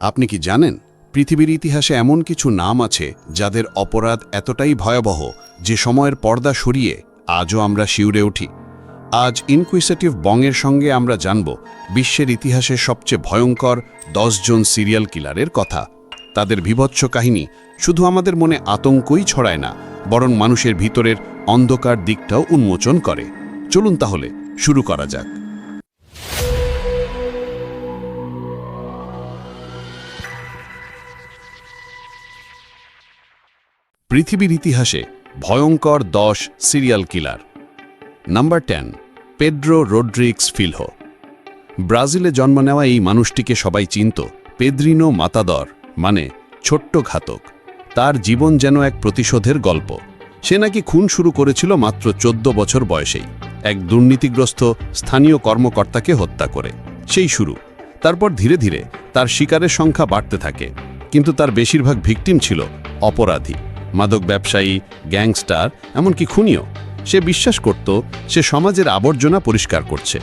আপনি কি জানেন, পৃথিবীর ইতিহাসে এমন কিছু নাম আছে যাদের অপরাধ এতটাই ভয়াবহ যে সময়ের পর্দা সরিয়ে আজও আমরা শিউরে উঠি। আজ ইনকুইসেটিভ বংয়ের সঙ্গে আমরা জানব বিশ্বের ইতিহাসের সবচেয়ে ভয়ঙ্কর জন সিরিয়াল কিলারের কথা। তাদের বিভৎস কাহিনী শুধু আমাদের মনে আতঙ্কই ছড়ায় না, বরং মানুষের ভিতরের অন্ধকার দিকটাও উন্মোচন করে। চলুন তাহলে, শুরু করা যাক। পৃথিবীর ইতিহাসে ভয়ঙ্কর দশ serial killer. Number ten Pedro Rodrigues Filho. ব্রাজিলে জন্ম নেওয়া এই মানুষটিকে সবাই চিনত, পেদ্রিনো মাতাদর মানে ছোট্ট ঘাতক। তার জীবন যেন এক প্রতিশোধের গল্প। সে নাকি খুন শুরু করেছিল মাত্র চোদ্দ বছর বয়সেই। এক দুর্নীতিগ্রস্ত স্থানীয় কর্মকর্তাকে হত্যা করে। সেই শুরু। তারপর ধীরে ধীরে তার শিকারের সংখ্যা বাড়তে থাকে। কিন্তু তার বেশিরভাগ ভিকটিম ছিল অপরাধী। মাদক ব্যবসায়ী, গ্যাংস্টার, এমনকি খুনিও। সে বিশ্বাস করত, সে সমাজের আবর্জনা পরিষ্কার করছে।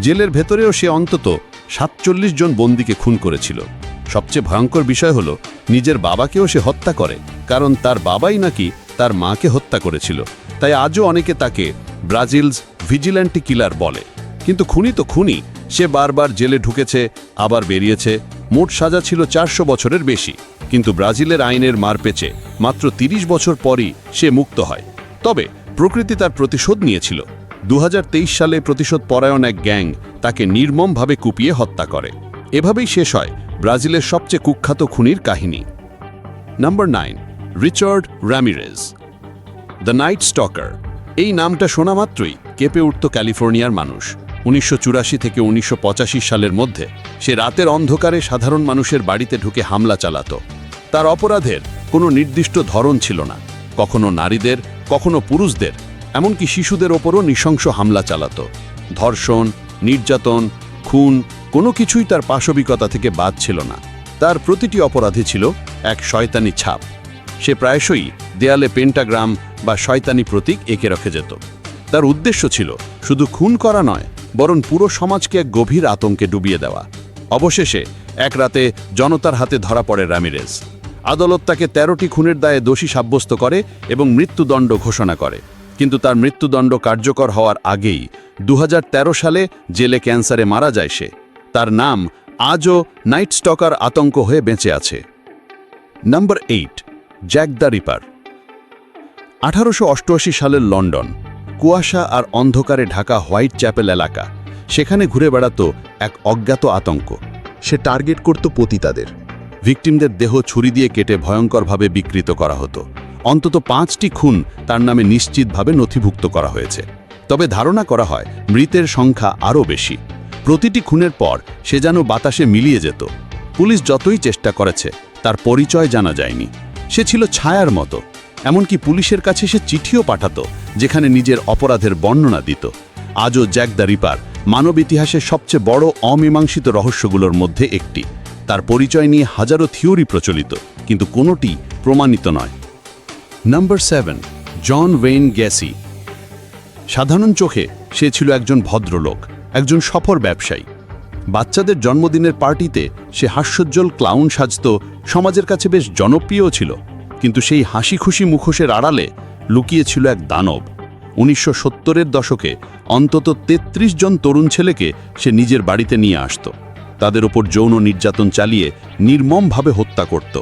জেলের ভেতরেও সে অন্তত সাতচল্লিশ জন বন্দীকে খুন করেছিল। সবচেয়ে ভয়ঙ্কর বিষয় হলো, নিজের বাবাকেও সে হত্যা করে, কারণ তার বাবাই নাকি তার মাকে হত্যা করেছিল। তাই আজও অনেকে তাকে ব্রাজিলস ভিজিল্যান্টি কিলার বলে। কিন্তু খুনি তো খুনি। সে বারবার জেলে ঢুকেছে, আবার বেরিয়েছে। মোট সাজা ছিল চারশো বছরের বেশি। কিন্তু ব্রাজিলের আইনের মারপেচে মাত্র ৩০ বছর পরই সে মুক্ত হয়। তবে প্রকৃতি তার প্রতিশোধ নিয়েছিল। দু হাজার তেইশ সালে প্রতিশোধ পরায়ণ এক গ্যাং তাকে নির্মমভাবে কুপিয়ে হত্যা করে। এভাবেই শেষ হয় ব্রাজিলের সবচেয়ে কুখ্যাত খুনির কাহিনী। Number nine, Richard Ramirez. The Night Stalker. এই নামটা শোনা মাত্রই কেঁপে উঠত ক্যালিফোর্নিয়ার মানুষ। উনিশশো চুরাশি থেকে উনিশশো পঁচাশি সালের মধ্যে সে রাতের অন্ধকারে সাধারণ মানুষের বাড়িতে ঢুকে হামলা চালাত। তার অপরাধের কোনো নির্দিষ্ট ধরন ছিল না। কখনো নারীদের, কখনো পুরুষদের, এমনকি শিশুদের ওপরও নৃশংস হামলা চালাত। ধর্ষণ, নির্যাতন, খুন, কোনো কিছুই তার পাশবিকতা থেকে বাদ ছিল না। তার প্রতিটি অপরাধে ছিল এক শয়তানি ছাপ। সে প্রায়শই দেয়ালে পেন্টাগ্রাম বা শয়তানি প্রতীক এঁকে রেখে যেত। তার উদ্দেশ্য ছিল শুধু খুন করা নয় বরং পুরো সমাজকে এক গভীর আতঙ্কে ডুবিয়ে দেওয়া। অবশেষে, এক রাতে জনতার হাতে ধরা পড়ে রামিরেজ। আদালত তাকে তেরোটি খুনের দায়ে দোষী সাব্যস্ত করে এবং মৃত্যুদণ্ড ঘোষণা করে। কিন্তু তার মৃত্যুদণ্ড কার্যকর হওয়ার আগেই দু হাজার তেরো সালে জেলে ক্যান্সারে মারা যায় সে। তার নাম আজও নাইট স্টকার আতঙ্ক হয়ে বেঁচে আছে। Number eight, Jack the Ripper. আঠারোশো অষ্টআশি সালের লন্ডন। কুয়াশা আর অন্ধকারে ঢাকা হোয়াইট চ্যাপেল এলাকা। সেখানে ঘুরে বেড়াত এক অজ্ঞাত আতঙ্ক। সে টার্গেট করত পতিতাদের। ভিকটিমদের দেহ ছুরি দিয়ে কেটে ভয়ঙ্করভাবে বিকৃত করা হতো। অন্তত পাঁচটি খুন তার নামে নিশ্চিতভাবে নথিভুক্ত করা হয়েছে। তবে ধারণা করা হয়, মৃতের সংখ্যা আরও বেশি। প্রতিটি খুনের পর সে যেন বাতাসে মিলিয়ে যেত। পুলিশ যতই চেষ্টা করেছে, তার পরিচয় জানা যায়নি। সে ছিল ছায়ার মতো। এমনকি পুলিশের কাছে সে চিঠিও পাঠাতো, যেখানে নিজের অপরাধের বর্ণনা দিত। আজও জ্যাক দ্য রিপার, মানব ইতিহাসের সবচেয়ে বড় অমীমাংসিত রহস্যগুলোর মধ্যে একটি। তার পরিচয় নিয়ে হাজারো থিওরি প্রচলিত, কিন্তু কোনোটি প্রমাণিত নয়। Number seven, John Wayne Gacy. সাধারণ চোখে সে ছিল একজন ভদ্রলোক, একজন সফর ব্যবসায়ী। বাচ্চাদের জন্মদিনের পার্টিতে সে হাস্যোজ্জ্বল ক্লাউন সাজত, সমাজের কাছে বেশ জনপ্রিয় ছিল। কিন্তু সেই হাসি খুশি মুখোশের আড়ালে লুকিয়েছিল এক দানব। উনিশশো সত্তরের দশকে অন্তত ৩৩ জন তরুণ ছেলেকে সে নিজের বাড়িতে নিয়ে আসত। তাদের ওপর যৌন নির্যাতন চালিয়ে নির্মমভাবে হত্যা করত।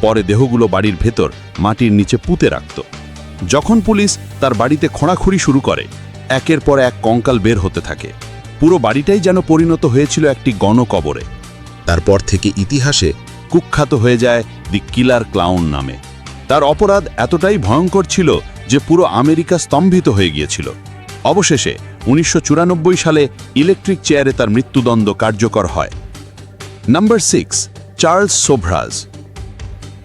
পরে দেহগুলো বাড়ির ভেতর মাটির নিচে পুঁতে রাখত। যখন পুলিশ তার বাড়িতে খোঁড়াখুড়ি শুরু করে, একের পর এক কঙ্কাল বের হতে থাকে। পুরো বাড়িটাই যেন পরিণত হয়েছিল একটি গণকবরে। তারপর থেকে ইতিহাসে কুখ্যাত হয়ে যায় দি কিলার ক্লাউন নামে। তার অপরাধ এতটাই ভয়ঙ্কর ছিল যে পুরো আমেরিকা স্তম্ভিত হয়ে গিয়েছিল। অবশেষে উনিশশো চুরানব্বই সালে ইলেকট্রিক চেয়ারে তার মৃত্যুদণ্ড কার্যকর হয়। Number six, Charles Sobhraj.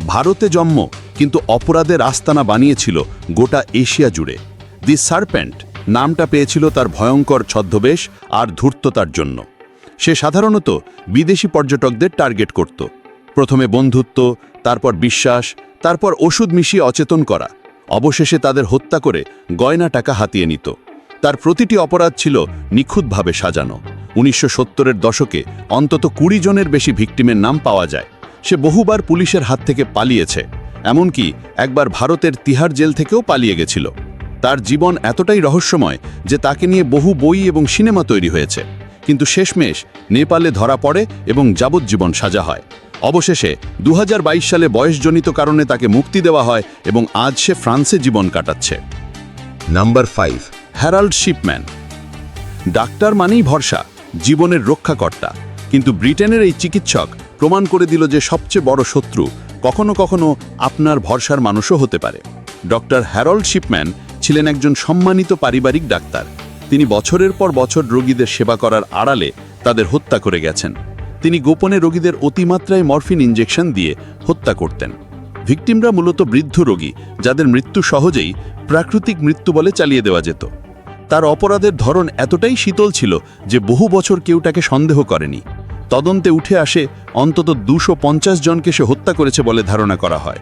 ভারতে জন্ম, কিন্তু অপরাধের আস্তানা বানিয়েছিল গোটা এশিয়া জুড়ে। দি সার্পেন্ট নামটা পেয়েছিল তার ভয়ঙ্কর ছদ্মবেশ আর ধূর্ততার জন্য। সে সাধারণত বিদেশি পর্যটকদের টার্গেট করত। প্রথমে বন্ধুত্ব, তারপর বিশ্বাস তারপর ওষুধ মিশিয়ে অচেতন করা। অবশেষে তাদের হত্যা করে গয়না টাকা হাতিয়ে নিত। তার প্রতিটি অপরাধ ছিল নিখুঁতভাবে সাজানো। উনিশশো সত্তরের দশকে অন্তত কুড়ি জনের বেশি ভিকটিমের নাম পাওয়া যায়। সে বহুবার পুলিশের হাত থেকে পালিয়েছে। এমনকি একবার ভারতের তিহার জেল থেকেও পালিয়ে গেছিল। তার জীবন এতটাই রহস্যময় যে তাকে নিয়ে বহু বই এবং সিনেমা তৈরি হয়েছে। কিন্তু শেষমেশ নেপালে ধরা পড়ে এবং যাবজ্জীবন সাজা হয়। অবশেষে দু হাজার বাইশ সালে বয়সজনিত কারণে তাকে মুক্তি দেওয়া হয় এবং আজ সে ফ্রান্সে জীবন কাটাচ্ছে। Number five Harold Shipman doctor মানেই ভরসা জীবনের রক্ষাকর্তা। কিন্তু ব্রিটেনের এই চিকিৎসক প্রমাণ করে দিল যে সবচেয়ে বড় শত্রু কখনো কখনো আপনার ভরসার মানুষও হতে পারে। ডক্টর হ্যারল্ড শিপম্যান ছিলেন একজন সম্মানিত পারিবারিক ডাক্তার। তিনি বছরের পর বছর রোগীদের সেবা করার আড়ালে তাদের হত্যা করে গেছেন। তিনি গোপনে রোগীদের অতিমাত্রায় মরফিন ইঞ্জেকশন দিয়ে হত্যা করতেন। ভিকটিমরা মূলত বৃদ্ধ রোগী, যাদের মৃত্যু সহজেই প্রাকৃতিক মৃত্যু বলে চালিয়ে দেওয়া যেত। তার অপরাধের ধরন এতটাই শীতল ছিল যে বহু বছর কেউ তাকে সন্দেহ করেনি। তদন্তে উঠে আসে, অন্তত দুশো জনকে সে হত্যা করেছে বলে ধারণা করা হয়।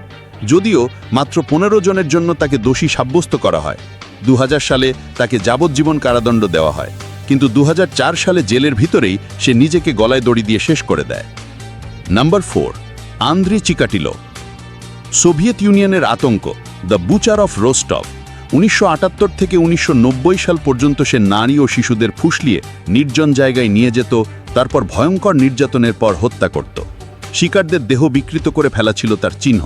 যদিও মাত্র পনেরো জনের জন্য তাকে দোষী সাব্যস্ত করা হয়। দু হাজার সালে তাকে যাবজ্জীবন কারাদণ্ড দেওয়া হয়। কিন্তু দু হাজার চার সালে জেলের ভিতরেই সে নিজেকে গলায় দড়ি দিয়ে শেষ করে দেয়। Number four, Andrei Chikatilo. Soviet ইউনিয়নের আতঙ্ক, দ্য বুচার অফ রোস্টভ। উনিশশো থেকে উনিশশো নব্বই সাল পর্যন্ত সে নারী ও শিশুদের ফুসলিয়ে নির্জন জায়গায় নিয়ে যেত, তারপর ভয়ঙ্কর নির্যাতনের পর হত্যা করত। শিকারদের দেহ বিকৃত করে ফেলা ছিল তার চিহ্ন।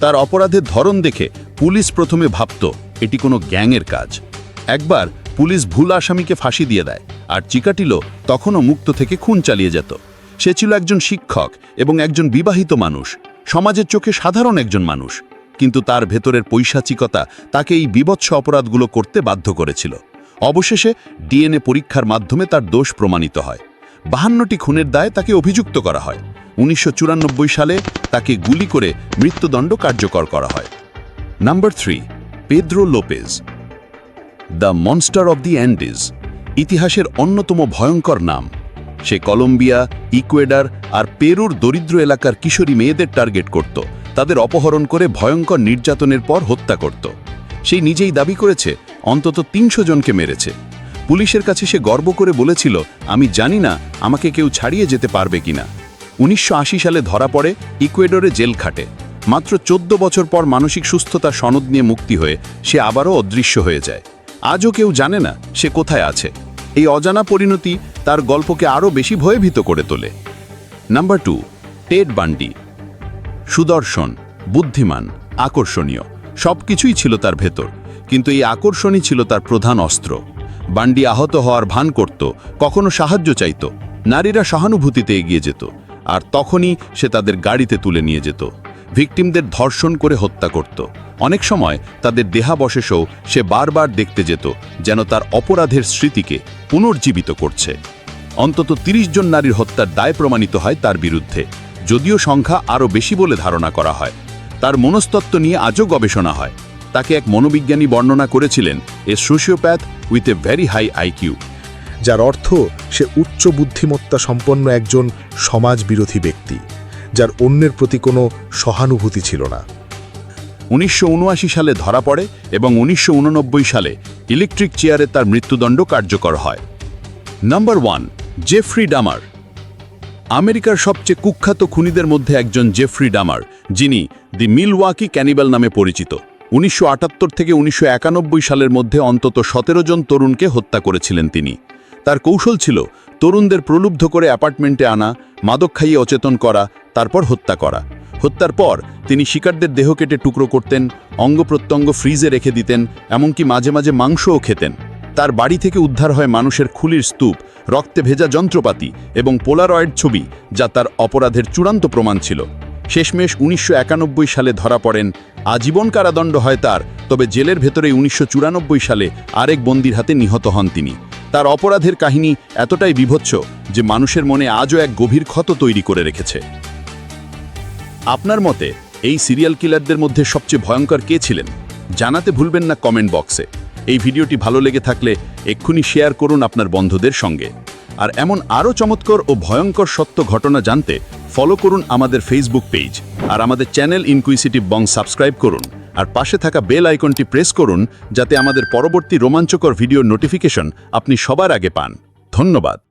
তার অপরাধের ধরন দেখে পুলিশ প্রথমে ভাবত, এটি কোনো গ্যাংয়ের কাজ। একবার পুলিশ ভুল আসামিকে ফাঁসি দিয়ে দেয়। আর চিকাটিলো তখনও মুক্ত থেকে খুন চালিয়ে যেত। সে ছিল একজন শিক্ষক এবং একজন বিবাহিত মানুষ। সমাজের চোখে সাধারণ একজন মানুষ। কিন্তু তার ভেতরের পৈশাচিকতা তাকে এই বিবৎস অপরাধগুলো করতে বাধ্য করেছিল। অবশেষে ডিএনএ পরীক্ষার মাধ্যমে তার দোষ প্রমাণিত হয়। বাহান্নটি খুনের দায়ে তাকে অভিযুক্ত করা হয়। উনিশশো চুরানব্বই সালে তাকে গুলি করে মৃত্যুদণ্ড কার্যকর করা হয়। Number three, Pedro Lopez. The Monster of the Andes, ইতিহাসের অন্যতম ভয়ঙ্কর নাম। সে কলম্বিয়া, ইকুয়েডার আর পেরুর দরিদ্র এলাকার কিশোরী মেয়েদের টার্গেট করত, তাদের অপহরণ করে ভয়ঙ্কর নির্যাতনের পর হত্যা করত। সেই নিজেই দাবি করেছে, অন্তত তিনশো জনকে মেরেছে। পুলিশের কাছে সে গর্ব করে বলেছিল, আমি জানি না আমাকে কেউ ছাড়িয়ে যেতে পারবে কিনা। উনিশশো আশি সালে ধরা পড়ে, ইকুয়েডরে জেল খাটে। মাত্র চোদ্দ বছর পর মানসিক সুস্থতা সনদ নিয়ে মুক্তি হয়ে, সে আবারও অদৃশ্য হয়ে যায়। আজও কেউ জানে না সে কোথায় আছে। এই অজানা পরিণতি তার গল্পকে আরও বেশি ভয়ভীত করে তোলে। Number two, Ted Bundy. সুদর্শন, বুদ্ধিমান, আকর্ষণীয় সব কিছুই ছিল তার ভেতর, কিন্তু এই আকর্ষণই ছিল তার প্রধান অস্ত্র। বান্ডি আহত হওয়ার ভান করত, কখনো সাহায্য চাইত, নারীরা সহানুভূতিতে এগিয়ে যেত, আর তখনই সে তাদের গাড়িতে তুলে নিয়ে যেত। ভিকটিমদের ধর্ষণ করে হত্যা করত। অনেক সময় তাদের দেহাবশেষও সে বারবার দেখতে যেত, যেন তার অপরাধের স্মৃতিকে পুনর্জীবিত করছে। অন্তত ৩০ জন নারীর হত্যার দায় প্রমাণিত হয় তার বিরুদ্ধে। যদিও সংখ্যা আরও বেশি বলে ধারণা করা হয়। তার মনস্তত্ত্ব নিয়ে আজও গবেষণা হয়। তাকে এক মনোবিজ্ঞানী বর্ণনা করেছিলেন, a sociopath with a very high IQ যার অর্থ, সে উচ্চ বুদ্ধিমত্তা সম্পন্ন একজন সমাজ বিরোধী ব্যক্তি। যার অন্যের প্রতি কোনো সহানুভূতি ছিল না। উনিশশো উনআশি সালে ধরা পড়ে এবং উনিশশো উননব্বই সালে ইলেকট্রিক চেয়ারে তার মৃত্যুদণ্ড কার্যকর হয়। Number one, Jeffrey Dahmer. আমেরিকার সবচেয়ে কুখ্যাত খুনিদের মধ্যে একজন জেফ্রি ডামার, যিনি দি মিলওয়াকি ক্যানিবাল নামে পরিচিত। উনিশশো আটাত্তর থেকে উনিশশো একানব্বই সালের মধ্যে অন্তত সতেরো জন তরুণকে হত্যা করেছিলেন তিনি। তার কৌশল ছিল তরুণদের প্রলুব্ধ করে অ্যাপার্টমেন্টে আনা, মাদক খাইয়ে অচেতন করা, তারপর হত্যা করা। হত্যার পর তিনি শিকারদের দেহ কেটে টুকরো করতেন, অঙ্গ প্রত্যঙ্গ ফ্রিজে রেখে দিতেন, এমনকি মাঝে মাঝে মাংসও খেতেন। তার বাড়ি থেকে উদ্ধার হয় মানুষের খুলির স্তূপ, রক্তে ভেজা যন্ত্রপাতি এবং পোলারয়েড ছবি, যা তার অপরাধের চূড়ান্ত প্রমাণ ছিল। শেষমেশ উনিশশো একানব্বই সালে ধরা পড়েন, আজীবন কারাদণ্ড হয় তার, তবে জেলের ভেতরে উনিশশো চুরানব্বই সালে আরেক বন্দির হাতে নিহত হন তিনি। তার অপরাধের কাহিনী এতটাই বিভৎস যে মানুষের মনে আজও এক গভীর ক্ষত তৈরি করে রেখেছে। আপনার মতে এই সিরিয়াল কিলারদের মধ্যে সবচেয়ে ভয়ঙ্কর কে ছিলেন? জানাতে ভুলবেন না কমেন্ট বক্সে। এই ভিডিওটি ভালো লেগে থাকলে এক্ষুনি শেয়ার করুন আপনার বন্ধুদের সঙ্গে। আর এমন আরও চমৎকার ও ভয়ঙ্কর সত্য ঘটনা জানতে ফলো করুন আমাদের ফেসবুক পেজ আর আমাদের চ্যানেল ইনকুইসিটিভ বং সাবস্ক্রাইব করুন। আর পাশে থাকা বেল আইকনটি প্রেস করুন যাতে আমাদের পরবর্তী রোমাঞ্চকর ভিডিওর নোটিফিকেশন আপনি সবার আগে পান। ধন্যবাদ।